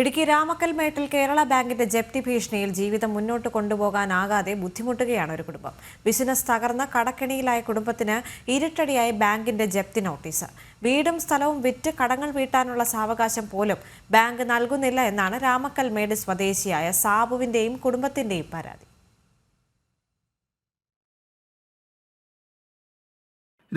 ഇടുക്കി രാമക്കൽമേട്ടിൽ കേരള ബാങ്കിന്റെ ജപ്തി ഭീഷണിയിൽ ജീവിതം മുന്നോട്ട് കൊണ്ടുപോകാനാകാതെ ബുദ്ധിമുട്ടുകയാണ് ഒരു കുടുംബം. ബിസിനസ് തകർന്ന കടക്കെണിയിലായ കുടുംബത്തിന് ഇരുട്ടടിയായി ബാങ്കിന്റെ ജപ്തി നോട്ടീസ്. വീടും സ്ഥലവും വിറ്റ് കടങ്ങൾ വീട്ടാനുള്ള സാവകാശം പോലും ബാങ്ക് നൽകുന്നില്ല എന്നാണ് രാമക്കൽമേട് സ്വദേശിയായ സാബുവിന്റെയും കുടുംബത്തിന്റെയും പരാതി.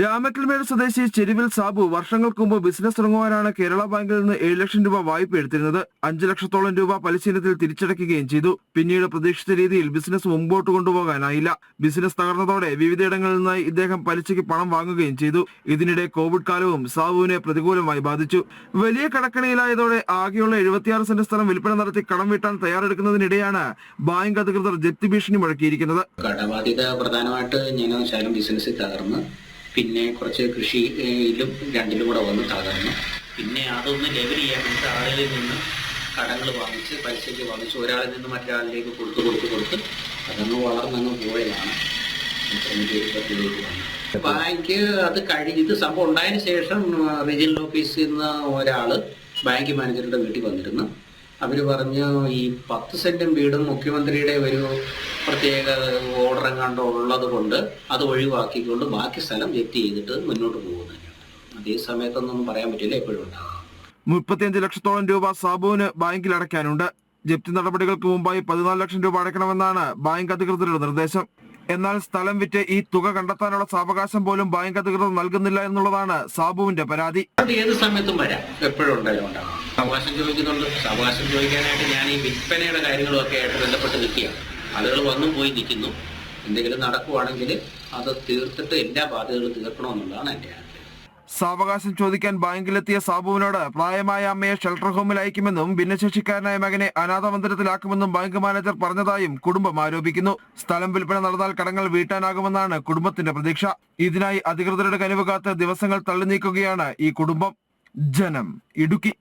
രാമക്കൽമേട് സ്വദേശി ചെരുവിൽ സാബു വർഷങ്ങൾക്ക് മുമ്പ് ബിസിനസ് തുടങ്ങുവാനാണ് കേരള ബാങ്കിൽ നിന്ന് ഏഴ് ലക്ഷം രൂപ വായ്പ എടുത്തിരുന്നത്. അഞ്ച് ലക്ഷത്തോളം രൂപ പലിശ ഇനത്തിൽ തിരിച്ചടയ്ക്കുകയും ചെയ്തു. പിന്നീട് പ്രതീക്ഷിച്ച രീതിയിൽ ബിസിനസ് മുമ്പോട്ട് കൊണ്ടുപോകാനായില്ല. ബിസിനസ് തകർന്നതോടെ വിവിധയിടങ്ങളിൽ നിന്നായി ഇദ്ദേഹം പലിശയ്ക്ക് പണം വാങ്ങുകയും ചെയ്തു. ഇതിനിടെ കോവിഡ് കാലവും സാബുവിനെ പ്രതികൂലമായി ബാധിച്ചു. വലിയ കടക്കണിയിലായതോടെ ആകെയുള്ള എഴുപത്തിയാറ് സെന്റ് സ്ഥലം വിൽപ്പന നടത്തി കടം വീട്ടാൻ തയ്യാറെടുക്കുന്നതിനിടെയാണ് ബാങ്ക് അധികൃതർ ജപ്തി ഭീഷണി മുഴക്കിയിരിക്കുന്നത്. കടബാധ്യത പ്രധാനമായിട്ട് ഞാൻ ബിസിനസ് തകർന്ന് പിന്നെ കുറച്ച് കൃഷിയിലും രണ്ടിലും കൂടെ വന്ന് തകർന്നു. പിന്നെ അതൊന്ന് ലെവൽ ചെയ്യാൻ വേണ്ടി ആളുകളിൽ നിന്ന് കടങ്ങൾ വാങ്ങിച്ച് പലിശയ്ക്ക് വാങ്ങിച്ച് ഒരാളിൽ നിന്ന് മറ്റൊരാളിലേക്ക് കൊടുത്ത് കൊടുത്ത് കൊടുത്ത് അതങ്ങ് വളർന്നങ്ങ് പോയതാണ്. ബാങ്ക് അത് കഴിഞ്ഞ് ഇത് സംഭവം ഉണ്ടായതിനു ശേഷം റീജിയണൽ ഓഫീസിൽ നിന്ന് ഒരാൾ ബാങ്ക് മാനേജറുടെ വീട്ടിൽ വന്നിരുന്നു. അവർ പറഞ്ഞു ഈ പത്ത് സെന്റും വീടും മുഖ്യമന്ത്രിയുടെ ഒരു പ്രത്യേക ഓർഡർ എങ്ങാണ്ടോ ഉള്ളത് കൊണ്ട് അത് ഒഴിവാക്കിക്കൊണ്ട് ബാക്കി സ്ഥലം ജപ്തി ചെയ്തിട്ട് മുന്നോട്ട് പോകുന്നതിനാണ് അതേ സമയത്തൊന്നും പറയാൻ പറ്റില്ല എപ്പോഴും ഉണ്ടാകാം മുപ്പത്തിയഞ്ച് ലക്ഷത്തോളം രൂപ സാബുവിന് ബാങ്കിൽ അടയ്ക്കാനുണ്ട്. ജപ്തി നടപടികൾക്ക് മുമ്പായി പതിനാല് ലക്ഷം രൂപ അടയ്ക്കണമെന്നാണ് ബാങ്ക് അധികൃതരുടെ നിർദ്ദേശം. എന്നാൽ സ്ഥലം വിറ്റ് ഈ തുക കണ്ടെത്താനുള്ള സാവകാശം പോലും ബാങ്ക് അധികൃതർ നൽകുന്നില്ല എന്നുള്ളതാണ് സാബുവിന്റെ പരാതി. അത് ഏത് സമയത്തും വരാം. എപ്പോഴും ഉണ്ടായാലും ഉണ്ടാകാം അവകാശം ചോദിക്കുന്നുണ്ട്. അവകാശം ചോദിക്കാനായിട്ട് ഞാൻ ഈ വിൽപ്പനയുടെ കാര്യങ്ങളൊക്കെ ആയിട്ട് ബന്ധപ്പെട്ട് നിൽക്കുകയാണ്. ആളുകൾ വന്നും പോയി നിൽക്കുന്നു. എന്തെങ്കിലും നടക്കുവാണെങ്കിൽ അത് തീർത്തിട്ട് എല്ലാ ബാധ്യതകളും തീർക്കണമെന്നുള്ളതാണ് ആഗ്രഹം. സാവകാശം ചോദിക്കാൻ ബാങ്കിലെത്തിയ സാബുവിനോട് പ്രായമായ അമ്മയെ ഷെൽട്ടർ ഹോമിൽ അയക്കുമെന്നും ഭിന്നശേഷിക്കാരനായ മകനെ അനാഥ മന്ദിരത്തിലാക്കുമെന്നും ബാങ്ക് മാനേജർ പറഞ്ഞതായും കുടുംബം ആരോപിക്കുന്നു. സ്ഥലം വിൽപ്പന നടന്നാൽ കടങ്ങൾ വീട്ടാനാകുമെന്നാണ് കുടുംബത്തിന്റെ പ്രതീക്ഷ. ഇതിനായി അധികൃതരുടെ കനിവ് കാത്ത് ദിവസങ്ങൾ തള്ളി നീക്കുകയാണ് ഈ കുടുംബം. ജനം ഇടുക്കി.